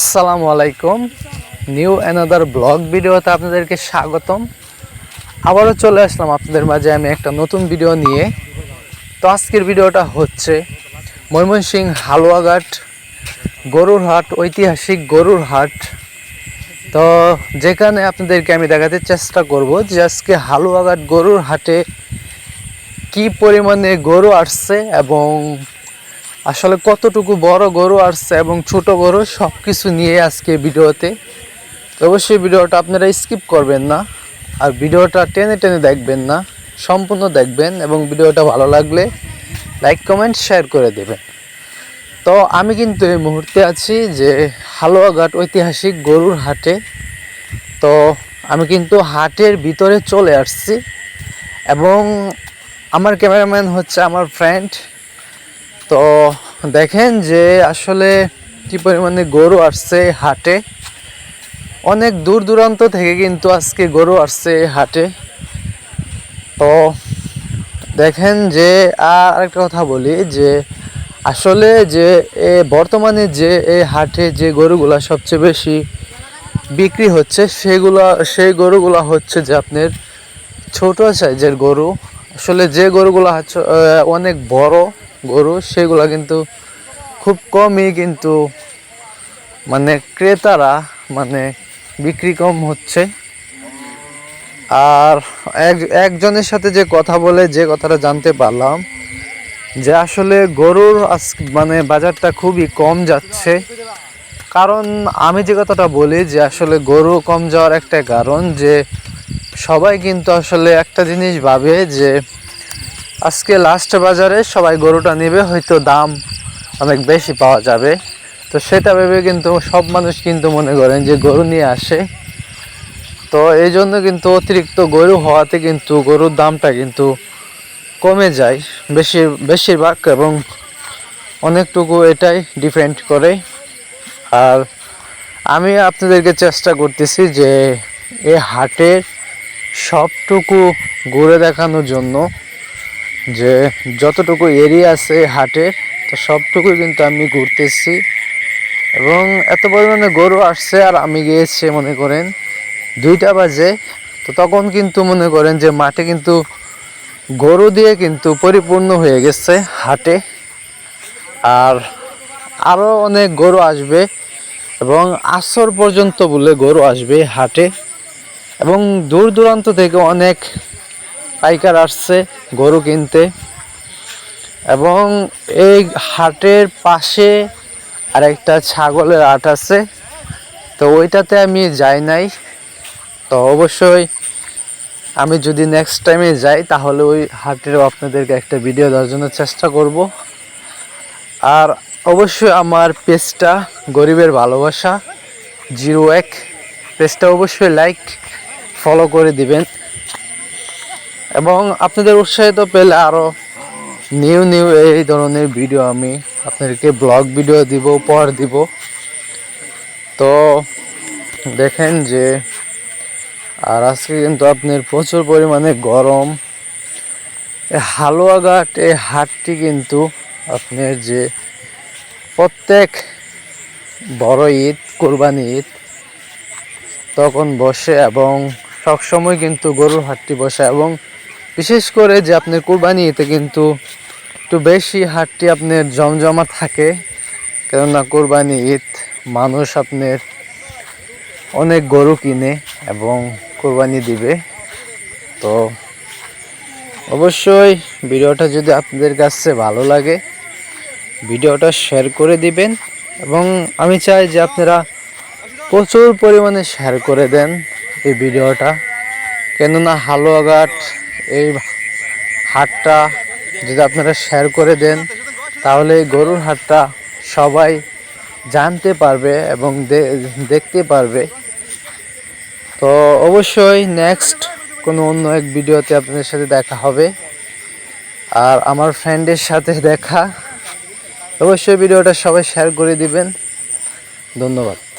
আসসালামু আলাইকুম। New another blog ভিডিওতে আপনাদেরকে স্বাগতম। আবারও চলে আসলাম আপনাদের মাঝে আমি একটা নতুন ভিডিও নিয়ে। তো আজকের ভিডিওটা হচ্ছে ময়মনসিং হালুয়াঘাট গরুর হাট ঐতিহাসিক গরুর হাট তো যেখানে আপনাদেরকে আমি দেখাতে চেষ্টা করব যে আজকে হালুয়াঘাট গরুর হাটে কি পরিমাণে গরু আসছে এবং আসলে কতটুকু বড় গরু আসছে এবং ছোট গরু সব কিছু নিয়ে আজকে ভিডিওতে। অবশ্যই ভিডিওটা আপনারা স্কিপ করবেন না, আর ভিডিওটা টেনে টেনে দেখবেন না, সম্পূর্ণ দেখবেন এবং ভিডিওটা ভালো লাগলে লাইক কমেন্ট শেয়ার করে দেবেন। তো আমি কিন্তু এই মুহূর্তে আছি যে হালুয়াঘাট ঐতিহাসিক গরুর হাটে। তো আমি কিন্তু হাটের ভিতরে চলে আসছি এবং আমার ক্যামেরাম্যান হচ্ছে আমার ফ্রেন্ড তো দেখেন যে আসলে কি পরিমাণে গরু আসছে হাটে। অনেক দূর দূরান্ত থেকে কিন্তু আজকে গরু আসছে হাটে। তো দেখেন যে আর একটা কথা বলি যে আসলে যে এ বর্তমানে যে এই হাটে যে গরুগুলা সবচেয়ে বেশি বিক্রি হচ্ছে সেগুলো, সেই গরুগুলা হচ্ছে যে আপনার ছোট সাইজের গরু। আসলে যে গরুগুলো অনেক বড় গরু, সেগুলো কিন্তু খুব কমই কিন্তু মানে ক্রেতারা মানে বিক্রি কম হচ্ছে। আর এক, একজনের সাথে যে কথা বলে, যে কথাটা জানতে পারলাম যে আসলে গরুর আজ মানে বাজারটা খুবই কম যাচ্ছে। কারণ আমি যে কথাটা বলি যে আসলে গরু কম যাওয়ার একটা কারণ যে সবাই কিন্তু আসলে একটা জিনিস ভাবে যে আজকে লাস্ট বাজারে সবাই গরুটা নেবে, হয়তো দাম অনেক বেশি পাওয়া যাবে। তো সেটা ভেবে কিন্তু সব মানুষ কিন্তু মনে করেন যে গরু নিয়ে আসে। তো এই জন্য কিন্তু অতিরিক্ত গরু হওয়াতে কিন্তু গরুর দামটা কিন্তু কমে যায় বেশি, বেশিরভাগ এবং অনেকটুকু এটাই ডিপেন্ড করে। আর আমি আপনাদেরকে চেষ্টা করতেছি যে এ হাটের সবটুকু ঘুরে দেখানোর জন্য যে যতটুকু এরিয়া আছে হাটের তো সবটুকু কিন্তু আমি ঘুরতেছি। এবং এত পরিমাণে গরু আসছে আর আমি গিয়েছি মনে করেন দুইটা বাজে। তো তখন কিন্তু মনে করেন যে মাঠে কিন্তু গরু দিয়ে কিন্তু পরিপূর্ণ হয়ে গেছে হাটে। আর আরও অনেক গরু আসবে এবং আসর পর্যন্ত বলে গরু আসবে হাটে। এবং দূর দূরান্ত থেকে অনেক পাইকার আসছে, গরু কিনতে। এবং এই হাটের পাশে আরেকটা ছাগলের হাট আছে। তো ওইটাতে আমি যাই নাই। তো অবশ্যই আমি যদি নেক্সট টাইমে যাই, তাহলে ওই হাটের আপনাদেরকে একটা ভিডিও দেওয়ার জন্য চেষ্টা করব। আর অবশ্যই আমার পেজটা গরিবের ভালোবাসা জিরো এক। পেজটা অবশ্যই লাইক ফলো করে দিবেন। এবং আপনাদের উৎসাহিত পেলে আরও নিউ নিউ এই ধরনের ভিডিও আমি আপনাদেরকে ব্লগ ভিডিও দিব, উপহার দিব। তো দেখেন যে আর আজকে কিন্তু আপনার প্রচুর পরিমাণে গরম। হালুয়াঘাট এই হাটটি কিন্তু আপনার যে প্রত্যেক বড় ঈদ, কোরবানি ঈদ, তখন বসে এবং সবসময় কিন্তু গরুর হাটটি বসে এবং বিশেষ করে যে আপনার কোরবানি ঈদে কিন্তু একটু বেশি হাটটি আপনার জমজমা থাকে, কেননা কোরবানি ঈদ মানুষ আপনার অনেক গরু কিনে এবং কোরবানি দিবে। তো অবশ্যই ভিডিওটা যদি আপনাদের কাছে ভালো লাগে, ভিডিওটা শেয়ার করে দিবেন এবং আমি চাই যে আপনারা প্রচুর পরিমাণে শেয়ার করে দেন এই ভিডিওটা। কেননা হালুয়াঘাট এই হাটটা যদি আপনারা শেয়ার করে দেন, তাহলে এই গরুর হাটটা সবাই জানতে পারবে এবং দেখতে পারবে। তো অবশ্যই নেক্সট কোনো অন্য এক ভিডিওতে আপনাদের সাথে দেখা হবে। আর আমার ফ্রেন্ডের সাথে দেখা। অবশ্যই ভিডিওটা সবাই শেয়ার করে দিবেন। ধন্যবাদ।